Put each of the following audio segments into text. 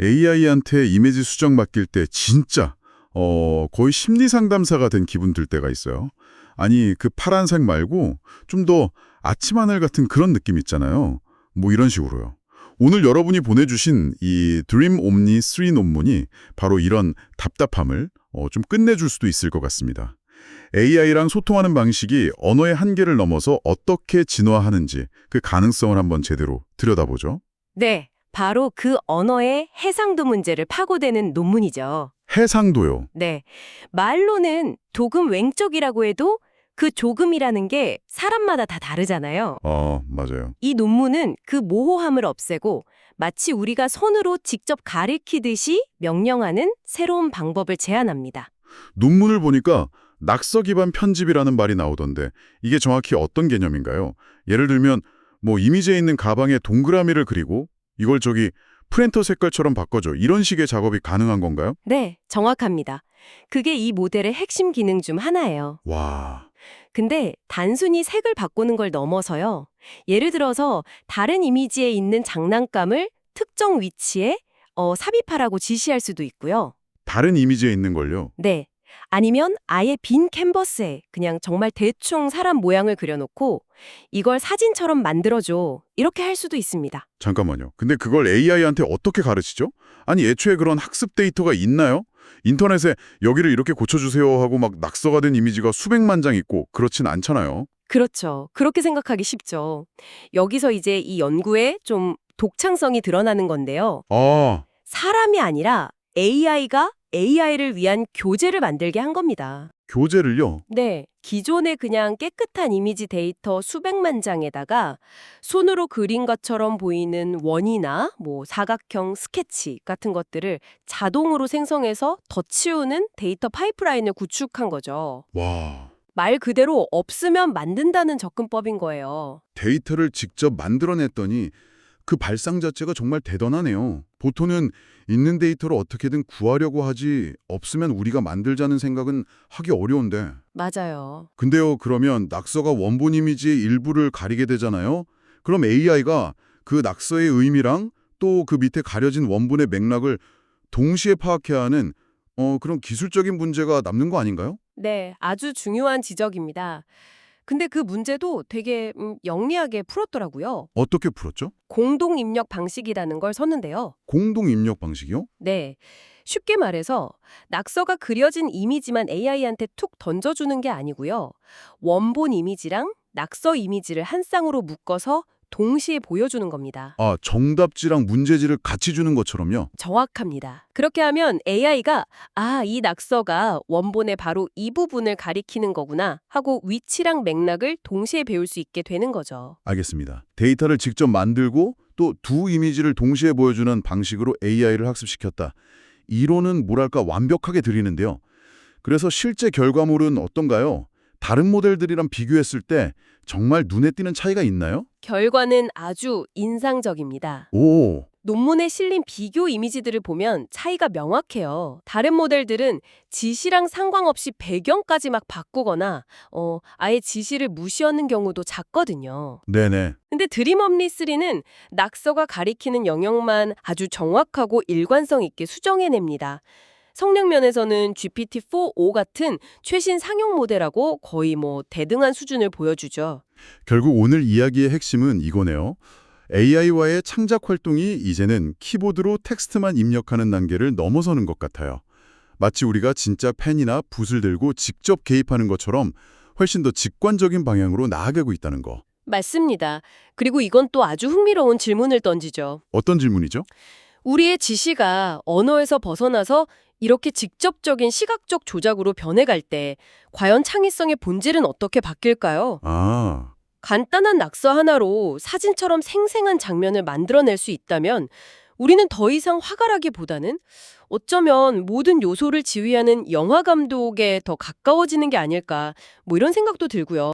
AI한테 이미지 수정 맡길 때 진짜 어 거의 심리 상담사가 된 기분 들 때가 있어요. 아니 그 파란색 말고 좀 더 아침 하늘 같은 그런 느낌 있잖아요. 뭐 이런 식으로요. 오늘 여러분이 보내주신 이 드림 옴니 3 논문이 바로 이런 답답함을 어, 좀 끝내줄 수도 있을 것 같습니다. AI랑 소통하는 방식이 언어의 한계를 넘어서 어떻게 진화하는지 그 가능성을 한번 제대로 들여다보죠. 네, 바로 그 언어의 해상도 문제를 파고드는 논문이죠. 해상도요. 네, 말로는 도금 왼쪽이라고 해도 그 조금이라는 게 사람마다 다 다르잖아요. 어, 맞아요. 이 논문은 그 모호함을 없애고 마치 우리가 손으로 직접 가리키듯이 명령하는 새로운 방법을 제안합니다. 논문을 보니까 낙서 기반 편집이라는 말이 나오던데 이게 정확히 어떤 개념인가요? 예를 들면 뭐 이미지에 있는 가방에 동그라미를 그리고 이걸 저기 프린터 색깔처럼 바꿔줘 이런 식의 작업이 가능한 건가요? 네, 정확합니다. 그게 이 모델의 핵심 기능 중 하나예요. 와, 근데 단순히 색을 바꾸는 걸 넘어서요. 예를 들어서 다른 이미지에 있는 장난감을 특정 위치에 어, 삽입하라고 지시할 수도 있고요. 다른 이미지에 있는 걸요. 네. 아니면 아예 빈 캔버스에 그냥 정말 대충 사람 모양을 그려놓고 이걸 사진처럼 만들어줘. 이렇게 할 수도 있습니다. 잠깐만요. 근데 그걸 AI한테 어떻게 가르치죠? 아니 애초에 그런 학습 데이터가 있나요? 인터넷에 여기를 이렇게 고쳐주세요 하고 막 낙서가 된 이미지가 수백만 장 있고 그렇진 않잖아요. 그렇죠. 그렇게 생각하기 쉽죠. 여기서 이제 이 연구에 좀 독창성이 드러나는 건데요. 아, 사람이 아니라 AI가 AI를 위한 교재를 만들게 한 겁니다. 교재를요? 네, 기존의 그냥 깨끗한 이미지 데이터 수백만 장에다가 손으로 그린 것처럼 보이는 원이나 뭐 사각형 스케치 같은 것들을 자동으로 생성해서 덧치우는 데이터 파이프라인을 구축한 거죠. 와, 말 그대로 없으면 만든다는 접근법인 거예요. 데이터를 직접 만들어냈더니 그 발상 자체가 정말 대단하네요. 보통은 있는 데이터를 어떻게든 구하려고 하지 없으면 우리가 만들자는 생각은 하기 어려운데. 맞아요. 근데요, 그러면 낙서가 원본 이미지의 일부를 가리게 되잖아요. 그럼 AI가 그 낙서의 의미랑 또 그 밑에 가려진 원본의 맥락을 동시에 파악해야 하는 어, 그런 기술적인 문제가 남는 거 아닌가요? 네, 아주 중요한 지적입니다. 근데 그 문제도 되게 음, 영리하게 풀었더라고요. 어떻게 풀었죠? 공동 입력 방식이라는 걸 썼는데요. 공동 입력 방식이요? 네. 쉽게 말해서 낙서가 그려진 이미지만 AI한테 툭 던져주는 게 아니고요. 원본 이미지랑 낙서 이미지를 한 쌍으로 묶어서 동시에 보여주는 겁니다. 아, 정답지랑 문제지를 같이 주는 것처럼요. 정확합니다. 그렇게 하면 AI가 아, 이 낙서가 원본의 바로 이 부분을 가리키는 거구나 하고 위치랑 맥락을 동시에 배울 수 있게 되는 거죠. 알겠습니다. 데이터를 직접 만들고 또 두 이미지를 동시에 보여주는 방식으로 AI를 학습시켰다. 이론은 뭐랄까 완벽하게 들리는데요. 그래서 실제 결과물은 어떤가요? 다른 모델들이랑 비교했을 때 정말 눈에 띄는 차이가 있나요? 결과는 아주 인상적입니다. 오, 논문에 실린 비교 이미지들을 보면 차이가 명확해요. 다른 모델들은 지시랑 상관없이 배경까지 막 바꾸거나 어, 아예 지시를 무시하는 경우도 작거든요. 네네. 근데 드림엄니 3는 낙서가 가리키는 영역만 아주 정확하고 일관성 있게 수정해냅니다. 성능 면에서는 GPT-4o 같은 최신 상용 모델하고 거의 뭐 대등한 수준을 보여주죠. 결국 오늘 이야기의 핵심은 이거네요. AI와의 창작 활동이 이제는 키보드로 텍스트만 입력하는 단계를 넘어서는 것 같아요. 마치 우리가 진짜 펜이나 붓을 들고 직접 개입하는 것처럼 훨씬 더 직관적인 방향으로 나아가고 있다는 거. 맞습니다. 그리고 이건 또 아주 흥미로운 질문을 던지죠. 어떤 질문이죠? 우리의 지시가 언어에서 벗어나서 이렇게 직접적인 시각적 조작으로 변해갈 때 과연 창의성의 본질은 어떻게 바뀔까요? 아, 간단한 낙서 하나로 사진처럼 생생한 장면을 만들어낼 수 있다면 우리는 더 이상 화가라기보다는 어쩌면 모든 요소를 지휘하는 영화 감독에 더 가까워지는 게 아닐까 뭐 이런 생각도 들고요.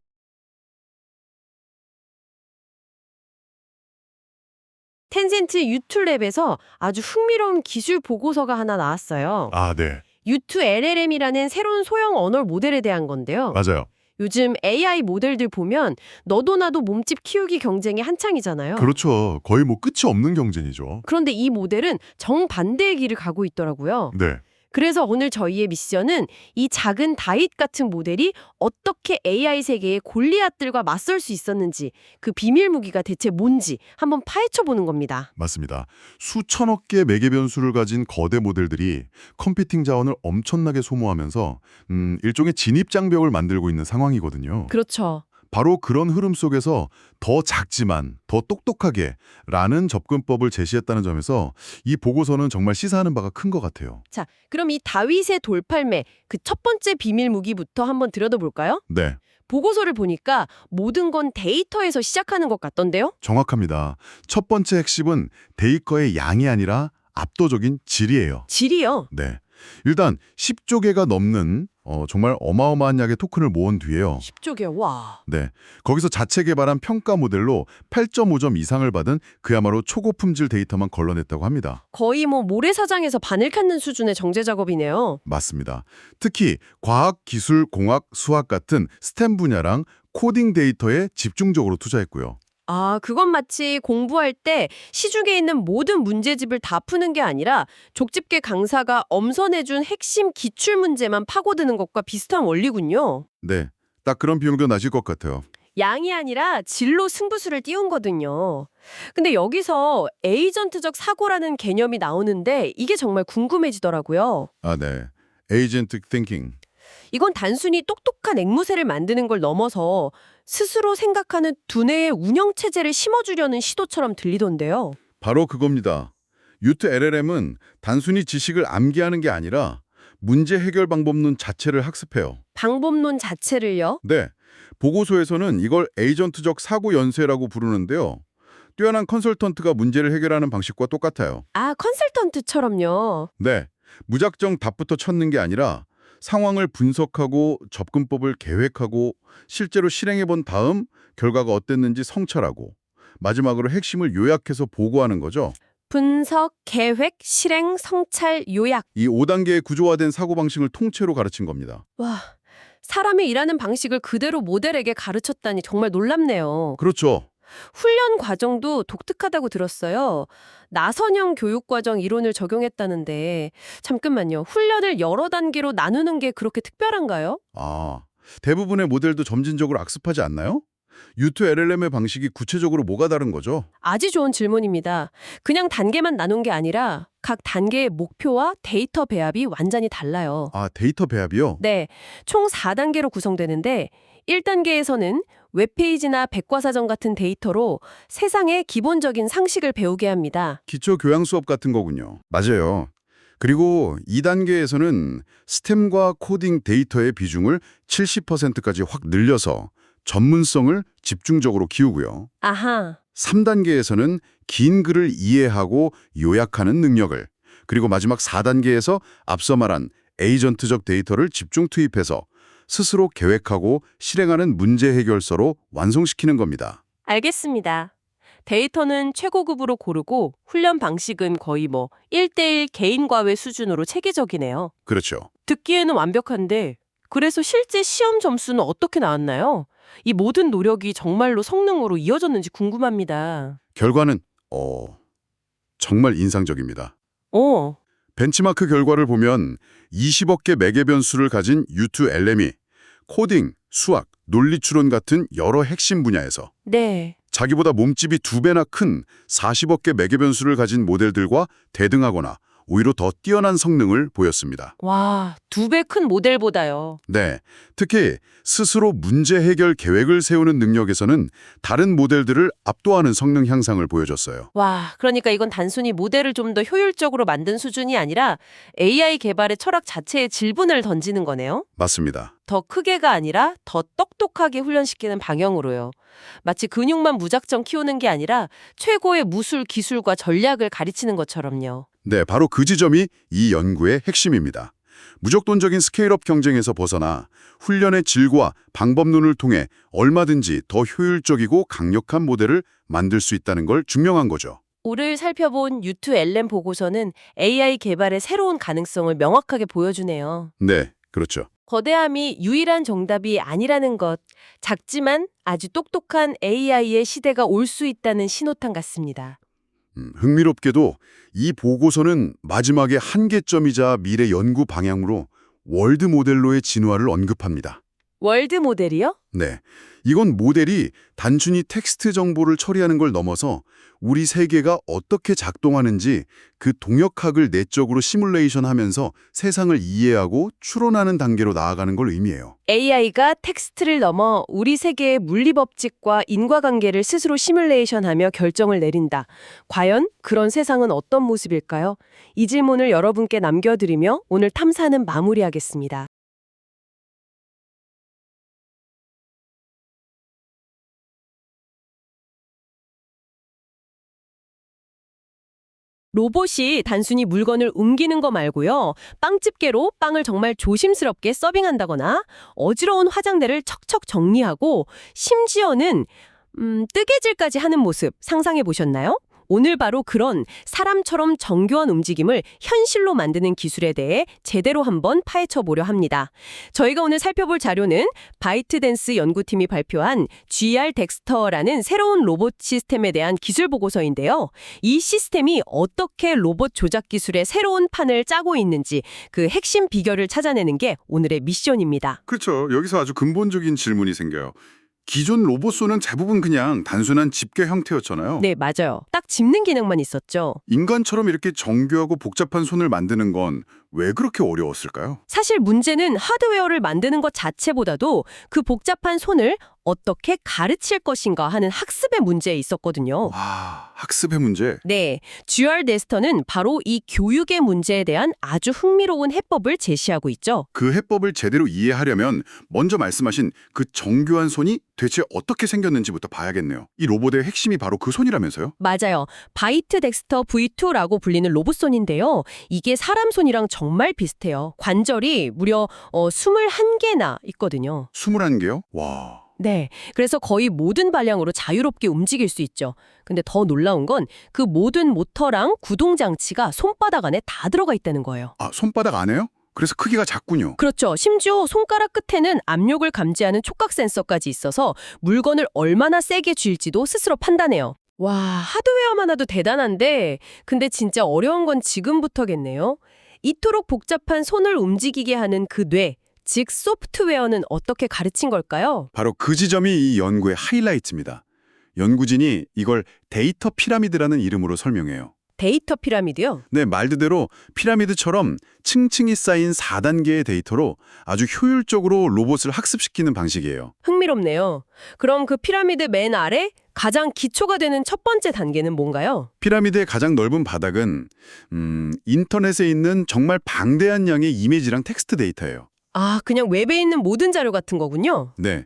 텐센트 유툴랩에서 아주 흥미로운 기술 보고서가 하나 나왔어요. 아, 네. 유투 LLM이라는 새로운 소형 언어 모델에 대한 건데요. 맞아요. 요즘 AI 모델들 보면 너도 나도 몸집 키우기 경쟁이 한창이잖아요. 그렇죠. 거의 뭐 끝이 없는 경쟁이죠. 그런데 이 모델은 정반대의 길을 가고 있더라고요. 네. 그래서 오늘 저희의 미션은 이 작은 다잇 같은 모델이 어떻게 AI 세계의 골리앗들과 맞설 수 있었는지 그 비밀 무기가 대체 뭔지 한번 파헤쳐 보는 겁니다. 맞습니다. 수천억 개의 매개 변수를 가진 거대 모델들이 컴퓨팅 자원을 엄청나게 소모하면서 음, 일종의 진입 장벽을 만들고 있는 상황이거든요. 그렇죠. 바로 그런 흐름 속에서 더 작지만 더 똑똑하게 라는 접근법을 제시했다는 점에서 이 보고서는 정말 시사하는 바가 큰 것 같아요. 자, 그럼 이 다윗의 돌팔매 그 첫 번째 비밀 무기부터 한번 들여다 볼까요? 네, 보고서를 보니까 모든 건 데이터에서 시작하는 것 같던데요? 정확합니다. 첫 번째 핵심은 데이터의 양이 아니라 압도적인 질이에요. 질이요. 네. 일단 10조 개가 넘는 어, 정말 어마어마한 양의 토큰을 모은 뒤에요. 10조 개. 와. 네. 거기서 자체 개발한 평가 모델로 8.5점 이상을 받은 그야말로 초고품질 데이터만 걸러냈다고 합니다. 거의 뭐 모래사장에서 바늘 깎는 수준의 정제 작업이네요. 맞습니다. 특히 과학, 기술, 공학, 수학 같은 스템 분야랑 코딩 데이터에 집중적으로 투자했고요. 아, 그건 마치 공부할 때 시중에 있는 모든 문제집을 다 푸는 게 아니라 족집게 강사가 엄선해준 핵심 기출 문제만 파고드는 것과 비슷한 원리군요. 네. 딱 그런 비용도 나실 것 같아요. 양이 아니라 질로 승부수를 띄운 거든요. 근데 여기서 에이전트적 사고라는 개념이 나오는데 이게 정말 궁금해지더라고요. 아, 네. 에이전트 띵킹. 이건 단순히 똑똑한 앵무새를 만드는 걸 넘어서 스스로 생각하는 두뇌의 운영체제를 심어주려는 시도처럼 들리던데요. 바로 그겁니다. 유트 LLM은 단순히 지식을 암기하는 게 아니라 문제 해결 방법론 자체를 학습해요. 방법론 자체를요? 네. 보고서에서는 이걸 에이전트적 사고 연쇄라고 부르는데요. 뛰어난 컨설턴트가 문제를 해결하는 방식과 똑같아요. 아, 컨설턴트처럼요. 네. 무작정 답부터 찾는 게 아니라 상황을 분석하고 접근법을 계획하고 실제로 실행해 본 다음 결과가 어땠는지 성찰하고 마지막으로 핵심을 요약해서 보고하는 거죠. 분석, 계획, 실행, 성찰, 요약. 이 5단계의 구조화된 사고방식을 통째로 가르친 겁니다. 와, 사람이 일하는 방식을 그대로 모델에게 가르쳤다니 정말 놀랍네요. 그렇죠. 훈련 과정도 독특하다고 들었어요. 나선형 교육과정 이론을 적용했다는데 잠깐만요. 훈련을 여러 단계로 나누는 게 그렇게 특별한가요? 아, 대부분의 모델도 점진적으로 악습하지 않나요? 유투 LLM의 방식이 구체적으로 뭐가 다른 거죠? 아주 좋은 질문입니다. 그냥 단계만 나눈 게 아니라 각 단계의 목표와 데이터 배합이 완전히 달라요. 아, 데이터 배합이요? 네, 총 4단계로 구성되는데 1단계에서는 웹페이지나 백과사전 같은 데이터로 세상의 기본적인 상식을 배우게 합니다. 기초 교양 수업 같은 거군요. 맞아요. 그리고 2단계에서는 스템과 코딩 데이터의 비중을 70%까지 확 늘려서 전문성을 집중적으로 키우고요. 아하, 3단계에서는 긴 글을 이해하고 요약하는 능력을, 그리고 마지막 4단계에서 앞서 말한 에이전트적 데이터를 집중 투입해서 스스로 계획하고 실행하는 문제 해결서로 완성시키는 겁니다. 알겠습니다. 데이터는 최고급으로 고르고 훈련 방식은 거의 뭐 1대1 개인 과외 수준으로 체계적이네요. 그렇죠. 듣기에는 완벽한데 그래서 실제 시험 점수는 어떻게 나왔나요? 이 모든 노력이 정말로 성능으로 이어졌는지 궁금합니다. 결과는 어 정말 인상적입니다. 어, 벤치마크 결과를 보면 20억 개 매개 변수를 가진 유투 LM이 코딩, 수학, 논리 추론 같은 여러 핵심 분야에서 네. 자기보다 몸집이 두 배나 큰 40억 개 매개 변수를 가진 모델들과 대등하거나 오히려 더 뛰어난 성능을 보였습니다. 와, 두 배 큰 모델보다요. 네, 특히 스스로 문제 해결 계획을 세우는 능력에서는 다른 모델들을 압도하는 성능 향상을 보여줬어요. 와, 그러니까 이건 단순히 모델을 좀 더 효율적으로 만든 수준이 아니라 AI 개발의 철학 자체에 질문을 던지는 거네요. 맞습니다. 더 크게가 아니라 더 똑똑하게 훈련시키는 방향으로요. 마치 근육만 무작정 키우는 게 아니라 최고의 무술 기술과 전략을 가르치는 것처럼요. 네, 바로 그 지점이 이 연구의 핵심입니다. 무적돈적인 스케일업 경쟁에서 벗어나 훈련의 질과 방법론을 통해 얼마든지 더 효율적이고 강력한 모델을 만들 수 있다는 걸 증명한 거죠. 오늘 살펴본 유투 엘렘 보고서는 AI 개발의 새로운 가능성을 명확하게 보여주네요. 네, 그렇죠. 거대함이 유일한 정답이 아니라는 것. 작지만 아주 똑똑한 AI의 시대가 올 수 있다는 신호탄 같습니다. 음, 흥미롭게도 이 보고서는 마지막에 한계점이자 미래 연구 방향으로 월드 모델로의 진화를 언급합니다. 월드 모델이요? 네. 이건 모델이 단순히 텍스트 정보를 처리하는 걸 넘어서 우리 세계가 어떻게 작동하는지 그 동역학을 내적으로 시뮬레이션 하면서 세상을 이해하고 추론하는 단계로 나아가는 걸 의미해요. AI가 텍스트를 넘어 우리 세계의 물리 법칙과 인과관계를 스스로 시뮬레이션하며 결정을 내린다. 과연 그런 세상은 어떤 모습일까요? 이 질문을 여러분께 남겨드리며 오늘 탐사는 마무리하겠습니다. 로봇이 단순히 물건을 옮기는 거 말고요. 빵집게로 빵을 정말 조심스럽게 서빙한다거나 어지러운 화장대를 척척 정리하고 심지어는 음, 뜨개질까지 하는 모습 상상해 보셨나요? 오늘 바로 그런 사람처럼 정교한 움직임을 현실로 만드는 기술에 대해 제대로 한번 파헤쳐 보려 합니다. 저희가 오늘 살펴볼 자료는 바이트댄스 연구팀이 발표한 GR 덱스터라는 새로운 로봇 시스템에 대한 기술 보고서인데요. 이 시스템이 어떻게 로봇 조작 기술의 새로운 판을 짜고 있는지 그 핵심 비결을 찾아내는 게 오늘의 미션입니다. 그렇죠. 여기서 아주 근본적인 질문이 생겨요. 기존 로봇소는 대부분 그냥 단순한 집게 형태였잖아요. 네, 맞아요. 딱 짚는 기능만 있었죠. 인간처럼 이렇게 정교하고 복잡한 손을 만드는 건 왜 그렇게 어려웠을까요? 사실 문제는 하드웨어를 만드는 것 자체보다도 그 복잡한 손을 어떻게 가르칠 것인가 하는 학습의 문제에 있었거든요. 와, 학습의 문제. 네, GR 데스터는 바로 이 교육의 문제에 대한 아주 흥미로운 해법을 제시하고 있죠. 그 해법을 제대로 이해하려면 먼저 말씀하신 그 정교한 손이 대체 어떻게 생겼는지부터 봐야겠네요. 이 로봇의 핵심이 바로 그 손이라면서요? 맞아요. 바이트 덱스터 V2라고 불리는 로봇 손인데요. 이게 사람 손이랑 정말 비슷해요. 관절이 무려 어, 21개나 있거든요. 21개요? 와. 네. 그래서 거의 모든 방향으로 자유롭게 움직일 수 있죠. 근데 더 놀라운 건 그 모든 모터랑 구동 장치가 손바닥 안에 다 들어가 있다는 거예요. 아, 손바닥 안에요? 그래서 크기가 작군요. 그렇죠. 심지어 손가락 끝에는 압력을 감지하는 촉각 센서까지 있어서 물건을 얼마나 세게 쥘지도 스스로 판단해요. 와, 하드웨어만 해도 대단한데 근데 진짜 어려운 건 지금부터겠네요. 이토록 복잡한 손을 움직이게 하는 그 뇌, 즉 소프트웨어는 어떻게 가르친 걸까요? 바로 그 지점이 이 연구의 하이라이트입니다. 연구진이 이걸 데이터 피라미드라는 이름으로 설명해요. 데이터 피라미드요? 네, 말 그대로 피라미드처럼 층층이 쌓인 4단계의 데이터로 아주 효율적으로 로봇을 학습시키는 방식이에요. 흥미롭네요. 그럼 그 피라미드 맨 아래 가장 기초가 되는 첫 번째 단계는 뭔가요? 피라미드의 가장 넓은 바닥은 음, 인터넷에 있는 정말 방대한 양의 이미지랑 텍스트 데이터예요. 아, 그냥 웹에 있는 모든 자료 같은 거군요. 네.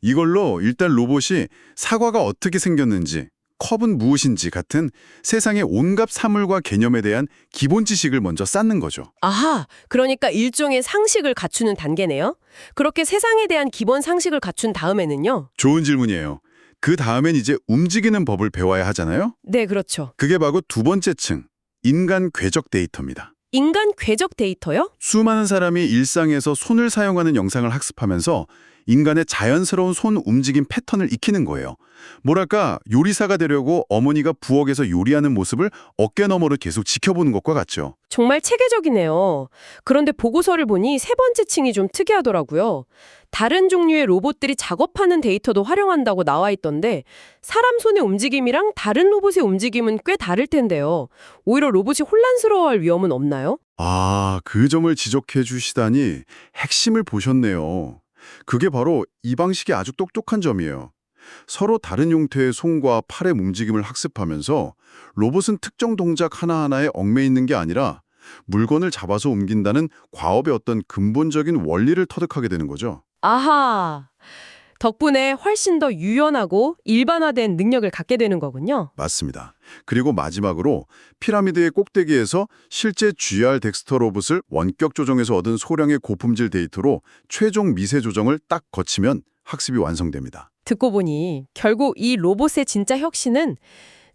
이걸로 일단 로봇이 사과가 어떻게 생겼는지, 컵은 무엇인지 같은 세상의 온갖 사물과 개념에 대한 기본 지식을 먼저 쌓는 거죠. 아하, 그러니까 일종의 상식을 갖추는 단계네요. 그렇게 세상에 대한 기본 상식을 갖춘 다음에는요? 좋은 질문이에요. 그 다음엔 이제 움직이는 법을 배워야 하잖아요? 네, 그렇죠. 그게 바로 두 번째 층, 인간 궤적 데이터입니다. 인간 궤적 데이터요? 수많은 사람이 일상에서 손을 사용하는 영상을 학습하면서 인간의 자연스러운 손 움직임 패턴을 익히는 거예요. 뭐랄까 요리사가 되려고 어머니가 부엌에서 요리하는 모습을 어깨너머로 계속 지켜보는 것과 같죠. 정말 체계적이네요. 그런데 보고서를 보니 세 번째 층이 좀 특이하더라고요. 다른 종류의 로봇들이 작업하는 데이터도 활용한다고 나와 있던데 사람 손의 움직임이랑 다른 로봇의 움직임은 꽤 다를 텐데요. 오히려 로봇이 혼란스러워할 위험은 없나요? 아, 그 점을 지적해 주시다니 핵심을 보셨네요. 그게 바로 이 방식의 아주 똑똑한 점이에요. 서로 다른 형태의 손과 팔의 움직임을 학습하면서 로봇은 특정 동작 하나하나에 얽매 있는 게 아니라 물건을 잡아서 옮긴다는 과업의 어떤 근본적인 원리를 터득하게 되는 거죠. 아하. 덕분에 훨씬 더 유연하고 일반화된 능력을 갖게 되는 거군요. 맞습니다. 그리고 마지막으로 피라미드의 꼭대기에서 실제 GR 덱스터 로봇을 원격 조정해서 얻은 소량의 고품질 데이터로 최종 미세 조정을 딱 거치면 학습이 완성됩니다. 듣고 보니 결국 이 로봇의 진짜 혁신은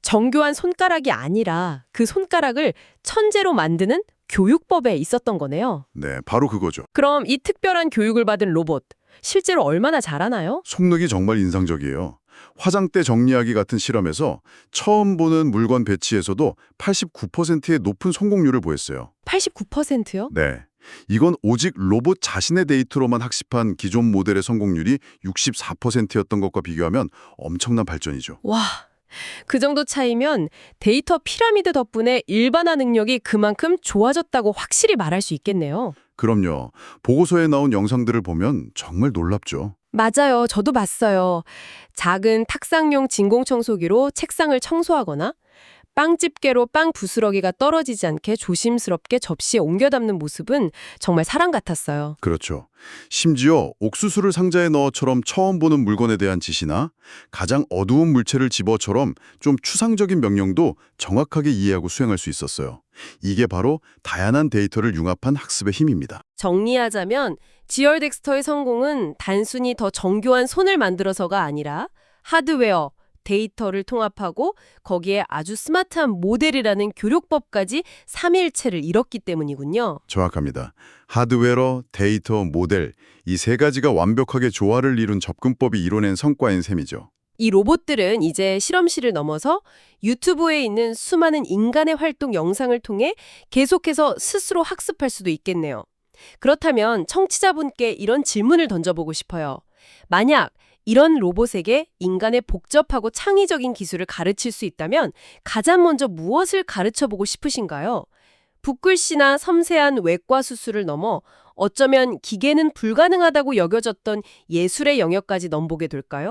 정교한 손가락이 아니라 그 손가락을 천재로 만드는 교육법에 있었던 거네요. 네, 바로 그거죠. 그럼 이 특별한 교육을 받은 로봇, 실제로 얼마나 잘하나요? 속력이 정말 인상적이에요. 화장대 정리하기 같은 실험에서 처음 보는 물건 배치에서도 89%의 높은 성공률을 보였어요. 89%요? 네. 이건 오직 로봇 자신의 데이터로만 학습한 기존 모델의 성공률이 64%였던 것과 비교하면 엄청난 발전이죠. 와, 그 정도 차이면 데이터 피라미드 덕분에 일반화 능력이 그만큼 좋아졌다고 확실히 말할 수 있겠네요. 그럼요. 보고서에 나온 영상들을 보면 정말 놀랍죠. 맞아요. 저도 봤어요. 작은 탁상용 진공청소기로 책상을 청소하거나 빵 집게로 빵 부스러기가 떨어지지 않게 조심스럽게 접시에 옮겨 담는 모습은 정말 사람 같았어요. 그렇죠. 심지어 옥수수를 상자에 넣어처럼 처음 보는 물건에 대한 지시나 가장 어두운 물체를 집어처럼 좀 추상적인 명령도 정확하게 이해하고 수행할 수 있었어요. 이게 바로 다양한 데이터를 융합한 학습의 힘입니다. 정리하자면 지얼 덱스터의 성공은 단순히 더 정교한 손을 만들어서가 아니라 하드웨어, 데이터를 통합하고 거기에 아주 스마트한 모델이라는 교육법까지 삼일체를 이뤘기 때문이군요. 정확합니다. 하드웨어, 데이터, 모델 이 세 가지가 완벽하게 조화를 이룬 접근법이 이뤄낸 성과인 셈이죠. 이 로봇들은 이제 실험실을 넘어서 유튜브에 있는 수많은 인간의 활동 영상을 통해 계속해서 스스로 학습할 수도 있겠네요. 그렇다면 청취자분께 이런 질문을 던져보고 싶어요. 만약 이런 로봇에게 인간의 복잡하고 창의적인 기술을 가르칠 수 있다면 가장 먼저 무엇을 가르쳐보고 싶으신가요? 붓글씨나 섬세한 외과 수술을 넘어 어쩌면 기계는 불가능하다고 여겨졌던 예술의 영역까지 넘보게 될까요?